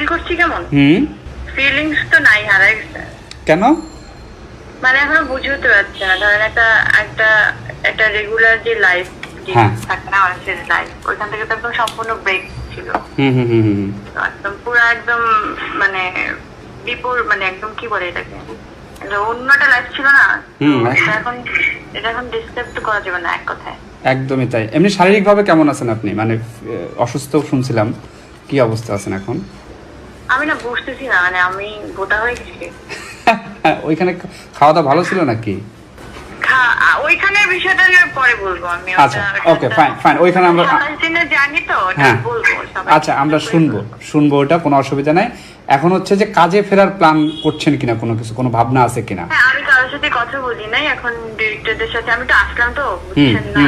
Feel করছি কেমন? হুম? Feelings তো নাই হারাই গেছে। কেন? মানে এখনও বুঝে উঠতে পারছি না। ধরেন একটা একটা একটা রেগুলার যে লাইফ হ্যাঁ। থাকে না মানুষের লাইফ ওইখান থেকে তো একদম সম্পূর্ণ ব্রেক ছিল। হুম হুম হুম হুম। তো একদম পুরো একদম মানে বিপুল মানে একদম কি বলে এটাকে? লাইফ ছিল না। এটা এখন এটা এখন ডিসক্রাইব তো করা যাবে না এক কথায়। একদমই তাই। এমনি শারীরিকভাবে কেমন আছেন আপনি? মানে অসুস্থ শুনছিলাম। কি অবস্থা আছেন এখন? আমি না বুঝতেছি না মানে আমি বোতা হয়ে গেছি। ওইখানে খাওয়া দাওয়া ভালো ছিল নাকি? ওইখানের বিষয়টা পরে বলব আমি আচ্ছা, ওকে ফাইন ফাইন ওইখানে আমরা- জানি তো হ্যাঁ। বলব আচ্ছা আমরা শুনব শুনব ওটা কোনো অসুবিধা নাই। এখন হচ্ছে যে কাজে ফেরার প্ল্যান করছেন কিনা কোনো কিছু কোনো ভাবনা আছে কিনা? হ্যাঁ আমি কারোর সাথে কথা বলি নাই এখন ডিরেক্টরদের সাথে। আমি তো আসলাম তো বুঝছেন না?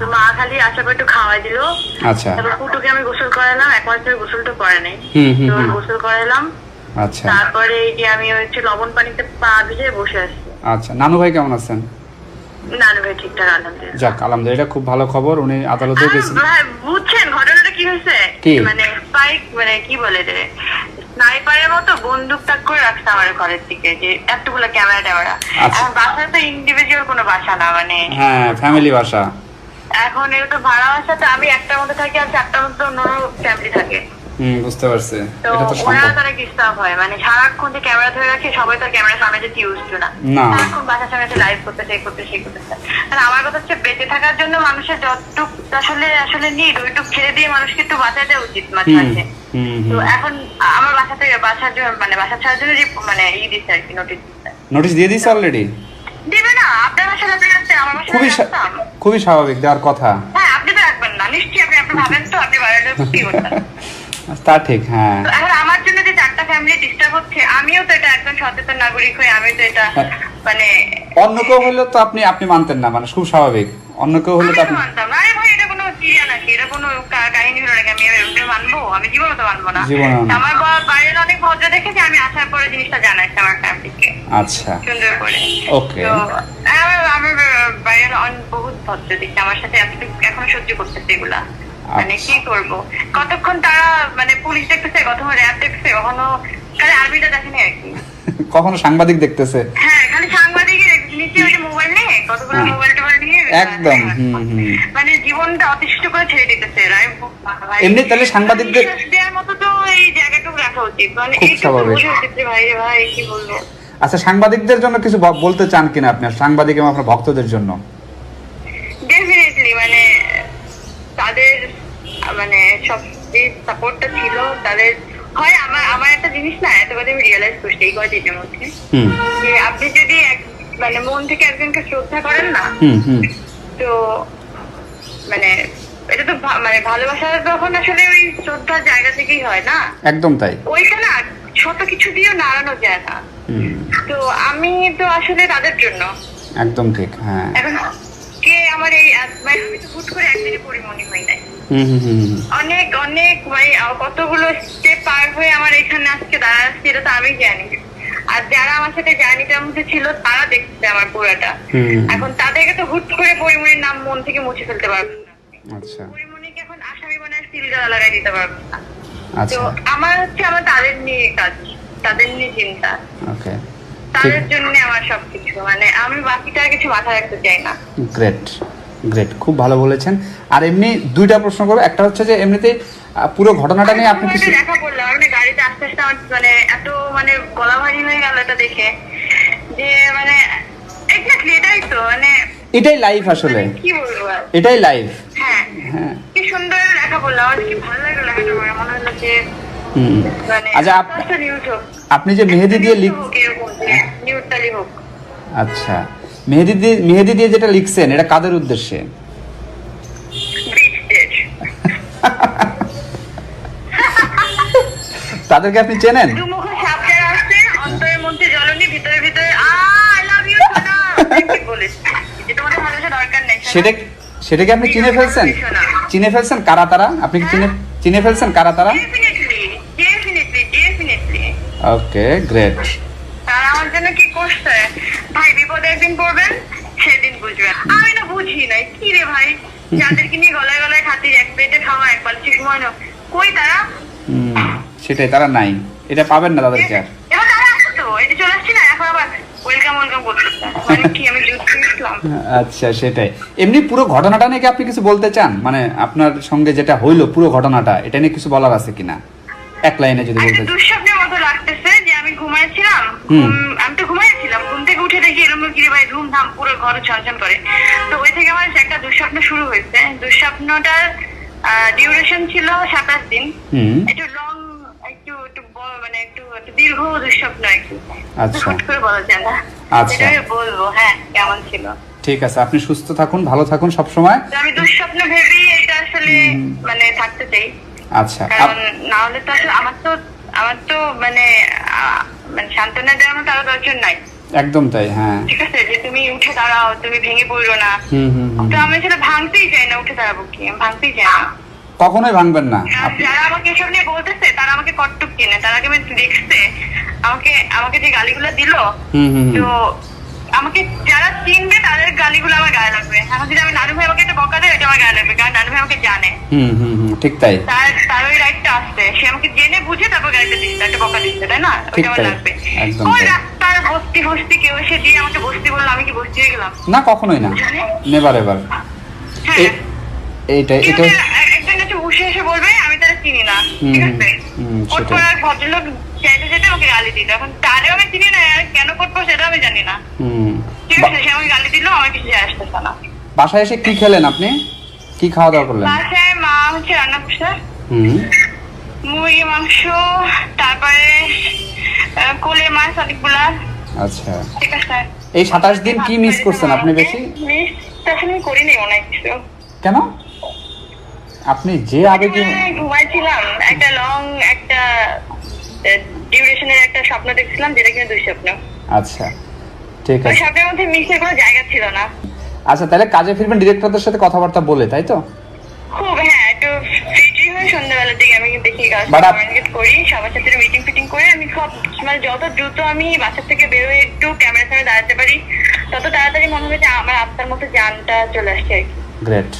তো মা খালি আসার পর একটু খাওয়াই দিল। আচ্ছা। তারপর পুটুকে আমি গোসল করালাম এক মাস ধরে গোসলটা করে নাই। তো গোসল করালাম। আচ্ছা। তারপরে এই যে আমি হচ্ছে লবণ পানিতে পা ভিজে বসে আছি। আচ্ছা নানু ভাই কেমন আছেন? নানু ভাই ঠিকঠাক আলহামদুলিল্লাহ। যাক আলহামদুলিল্লাহ এটা খুব ভালো খবর উনি আদালতে গেছেন। বুঝছেন ঘটনাটা কি হয়েছে? মানে স্পাইক মানে কি বলে রে স্নাইপারের মতো বন্দুক তাক করে রাখছে আমার ঘরের দিকে যে এতগুলো ক্যামেরা ট্যামেরা। আচ্ছা। এখন বাসা তো ইন্ডিভিজুয়াল কোনো বাসা না মানে হ্যাঁ ফ্যামিলি বাসা। এখন এটা তো ভাড়া বাসাতে আমি একটার মধ্যে থাকি আর চারটার মধ্যে অন্য ফ্যামিলি থাকে। হুম বুঝতে পারছি। তো এটা তো সম্ভব। তারা ডিস্টার্ব হয় মানে সারাক্ষণ যে ক্যামেরা ধরে রাখে সবাই তো ক্যামেরার সামনে যেতে ইউজ টু না। না। সারাক্ষণ বাসার সামনে লাইভ করতে সেই করতে সেই করতেছে আর আমার কথা হচ্ছে বেঁচে থাকার জন্য মানুষের যতটুক আসলে আসলে নিড ওইটুক ছেড়ে দিয়ে মানুষকে একটু বাঁচাতে উচিত মাঝে মাঝে। তো এখন আমার বাসা থেকে বাসার জন্য মানে বাসা ছাড়ার জন্য মানে ই দিচ্ছে আর কি নোটিস নোটিশ দিয়ে দিয়েছে অলরেডি দিবে না আপনার বাসা রাখতে রাখতে আমার বাসা খুবই খুবই স্বাভাবিক দেওয়ার কথা। হ্যাঁ আপনি তো রাখবেন না নিশ্চয়ই আপনি আপনি ভাবেন তো আপনি বাইরে কি করতেন তা ঠিক হ্যাঁ। এখন আমার জন্য যে চারটা ফ্যামিলি ডিস্টার্ব হচ্ছে আমিও তো এটা একজন সচেতন নাগরিক হয়ে আমি তো এটা হ্যাঁ। মানে অন্য কেউ হলে তো আপনি আপনি মানতেন না মানে খুব স্বাভাবিক। অন্য কেউ হলে তো তো আপনি মানতাম না আরে ভাই এটা কোনো চিড়িয়া নাকি এটা কোনো কাহিনী হলো নাকি? আমি এভাবে মানবো? আমি জীবনে তো মানবো না। আমার বা- অনেক ভদ্র দেখেছি আমি আসার পরে জিনিসটা জানাইছি আমার ফ্যামিলিকে। আচ্ছা। সুন্দর করে। ওকে। আমার আমার বাইরের অনেক বহুত ভদ্র দেখছি আমার সাথে এতটুকু এখনও সহ্য করতেছে এগুলা। মানে আচ্ছা। কি করব? কতক্ষণ তারা মানে পুলিশ দেখতেছে কখনো র্যাব দেখতেছে কখনো খালি আর্মিটা দেখেনি আর কি। কখনো সাংবাদিক দেখতেছে? হ্যাঁ খালি সাংবাদিকই দেখছি নিচে ওই মোবাইল নিয়ে কতগুলো হ্যাঁ। মোবাইল টোবাইল নিয়ে একদম। হুম মানে জীবনটা অতিষ্ঠ করে ছেড়ে দিতেছে এমনি তাহলে সাংবাদিকদের- দেওয়ার মতো তো এই জায়গাটুকু রাখা উচিত। মানে খুব স্বাভাবিক। ভাই ভাই কি বলব? আচ্ছা সাংবাদিকদের জন্য কিছু বলতে চান কিনা আপনি সাংবাদিক এবং আপনার ভক্তদের জন্য? ডেফিনেটলি মানে তাদের মানে সব যে সাপোর্টটা ছিল তাদের হয় আমার আমার একটা জিনিস না এত কথা আমি রিয়েলাইজ করছি এই কয়দিনের মধ্যে। যে আপনি যদি এক মানে মন থেকে একজনকে শ্রদ্ধা করেন না? তো মানে এটা তো মানে ভালোবাসা তখন আসলে ওই শ্রদ্ধার জায়গা থেকেই হয় না? একদম তাই। ওইটা না ছোট কিছু দিয়েও নাড়ানো যায় না। তো আমি তো আসলে তাদের জন্য। একদম ঠিক হ্যাঁ। এখন কে আমার এই মানে আমি তো হুট করে একদিনে পরিমণি হই নাই। অনেক অনেক মানে কতগুলো স্টেপ পার হয়ে আমার এখানে আজকে দাঁড়াচ্ছি এটা তো আমি জানি। আর যারা আমার সাথে জার্নিটার মধ্যে ছিল তারা দেখছে আমার পুরাটা। এখন তাদেরকে তো হুট করে পরিমণির নাম মন থেকে মুছে ফেলতে পারব না। আচ্ছা। পরিমণিকে এখন আসামি বানায় সিল গালা লাগাই দিতে পারব না। তো আচ্ছা আমার হচ্ছে আমার তাদের নিয়ে কাজ তাদের নিয়ে চিন্তা। ওকে। তাদের জন্য আমার সবকিছু। মানে আমি বাকিটা কিছু মাথায় রাখতে চাই না। Great great. খুব ভালো বলেছেন। আর এমনি দুইটা প্রশ্ন করব। একটা হচ্ছে যে এমনিতে পুরো ঘটনাটা নিয়ে আপনি কিছু দেখা করলাম। মানে গাড়িতে আস্তে আস্তে আমার মানে এত মানে গলা ভারী হয়ে গেল এটা দেখে। যে মানে এক্স্যাক্টলি এটাই তো মানে এটাই লাইফ আসলে। মানে কি বলব এটাই লাইফ হ্যাঁ। হ্যাঁ। কি সুন্দর লেখা বললাম আমার কি ভালো লাগল লেখাটা পড়ে মনে হলো যে মানে আচ্ছা আপনি যে মেহেদি দিয়ে লিখ হোক আচ্ছা। মেহেদি দিয়ে মেহেদি দিয়ে যেটা লিখছেন এটা কাদের উদ্দেশ্যে? তাদেরকে আপনি চেনেন? ভিতরে ভিতরে। আই লাভ ইউ সোনা। কি যে তোমাদের ভালোবাসা দরকার নেই সেটা সেটা কি আপনি চিনে ফেলছেন? চিনে ফেলছেন কারা তারা? আপনি কি চিনে চিনে ফেলছেন কারা তারা? Okay great. তারা আমার জন্য কি করছে? ভাই বিপদে একদিন পড়বেন সেদিন বুঝবেন। আমি না বুঝি নাই। কি রে ভাই? যাদেরকে নিয়ে গলায় গলায় খাতির এক পেটে খাওয়া এক বালতি ঘুমানো কই তারা? সেটাই তারা নাই। এটা পাবেন না তাদেরকে আর এবার তারা আসছে তো এই যে চলে আসছি না এখন আবার ওয়েলকাম ওয়েলকাম করতেছে মানে কি আমি যুদ্ধ ইসলাম আচ্ছা সেটাই। এমনি পুরো ঘটনাটা নিয়ে কি আপনি কিছু বলতে চান? মানে আপনার সঙ্গে যেটা হইল পুরো ঘটনাটা এটা নিয়ে কিছু বলার আছে কিনা? এক লাইনে যদি বলতে চান। দুঃস্বপ্নের মতো লাগতেছে যে আমি ঘুমাইছিলাম। আমি তো ঘুমাইছিলাম। ঘুম থেকে উঠে দেখি এরকম কিরে ভাই ধুমধাম পুরো ঘর ছনছন করে। তো ওই থেকে আমার একটা দুঃস্বপ্ন শুরু হয়েছে। দুঃস্বপ্নটার ডিউরেশন ছিল সাতাশ দিন। একটু লং একটু একটু বড় মানে একটু একটু দীর্ঘ দুঃস্বপ্ন আর কি। আচ্ছা। বলা যায় না আচ্ছা। বলব হ্যাঁ কেমন ছিল? ঠিক আছে আপনি সুস্থ থাকুন ভালো থাকুন সব সময় আমি দুঃস্বপ্ন ভেবেই এটা আসলে মানে থাকতে চাই। আচ্ছা কারণ না হলে তো আসলে আমার তো আমার তো মানে মানে সান্ত্বনা দেওয়ার মতো আরও দরকার নাই। একদম তাই হ্যাঁ। ঠিক আছে যে তুমি উঠে দাঁড়াও তুমি ভেঙে পড়ো না। হুম হুম হুম তো আমি আসলে ভাঙতেই চাই না উঠে দাঁড়াবো কি? আমি ভাঙতেই চাই না। কখনোই ভাঙবেন না। যারা আমাকে এসব নিয়ে বলতেছে তারা আমাকে কিনে তারা আগে দেখছে আমাকে আমাকে যে গালিগুলো দিল হুম হুম তো আমাকে যারা চিনবে তাদের গালিগুলো আমার গায়ে লাগবে। এখন যদি আমি নানু ভাই আমাকে একটা বকা দেয় ওটা আমার গায়ে লাগবে কারণ নানু ভাই আমাকে জানে। হুম হুম হুম ঠিক তাই। তার তার ওই রাইটটা আসছে। সে আমাকে জেনে বুঝে তারপর গাড়িটা দিচ্ছে একটা বকা দিচ্ছে তাই না? ওটা আমার লাগবে। একদম ওই রাস্তার বস্তি বস্তি কেউ এসে দিয়ে আমাকে বস্তি বলল আমি কি বস্তি হয়ে গেলাম? না কখনোই না। নেবার এবার হ্যাঁ। এইটা এটা বসে এসে বলবে আমি তারা চিনি না। ঠিক আছে? ওর পর আর ভদ্রলোক চাইতে যেতে আমাকে গালি এখন তারেও আমি চিনি না আর কেন করব সেটা আমি জানি না। ঠিক আছে সে আমাকে গালি দিল আমার কিছু যায় আসতেছে না। বাসায় এসে কি খেলেন আপনি? কি খাওয়া দাওয়া করলেন? বাসায় মা হচ্ছে রান্না করছে হুম। মুরগি মাংস তারপরে কোলে মাছ অনেকগুলা। আচ্ছা। ঠিক আছে। এই সাতাশ দিন কি মিস করছেন আপনি বেশি? মিস তো আসলে আমি করিনি হয় কিছু। কেন? আপনি যে আবেগে ঘুমাইছিলাম একটা লং একটা ডিউরেশনের একটা স্বপ্ন দেখছিলাম যেটা কিনা দুই স্বপ্ন আচ্ছা ঠিক আছে। স্বপ্নের মধ্যে মিসের কোনো জায়গা ছিল না। আচ্ছা তাহলে কাজে ফিরবেন ডিরেক্টরদের সাথে কথাবার্তা বলে তাই তো? খুব হ্যাঁ একটু ফ্রি হয়ে সন্ধ্যাবেলার দিকে আমি দেখি কমিউনিকেট করি সবার সাথে মিটিং ফিটিং করে আমি সব মানে যত দ্রুত আমি বাসা থেকে বেরোয় একটু ক্যামেরার সামনে দাঁড়াতে পারি তত তাড়াতাড়ি মনে হবে যে আমার আত্মার মতো জানটা চলে আসছে আর কি। গ্রেট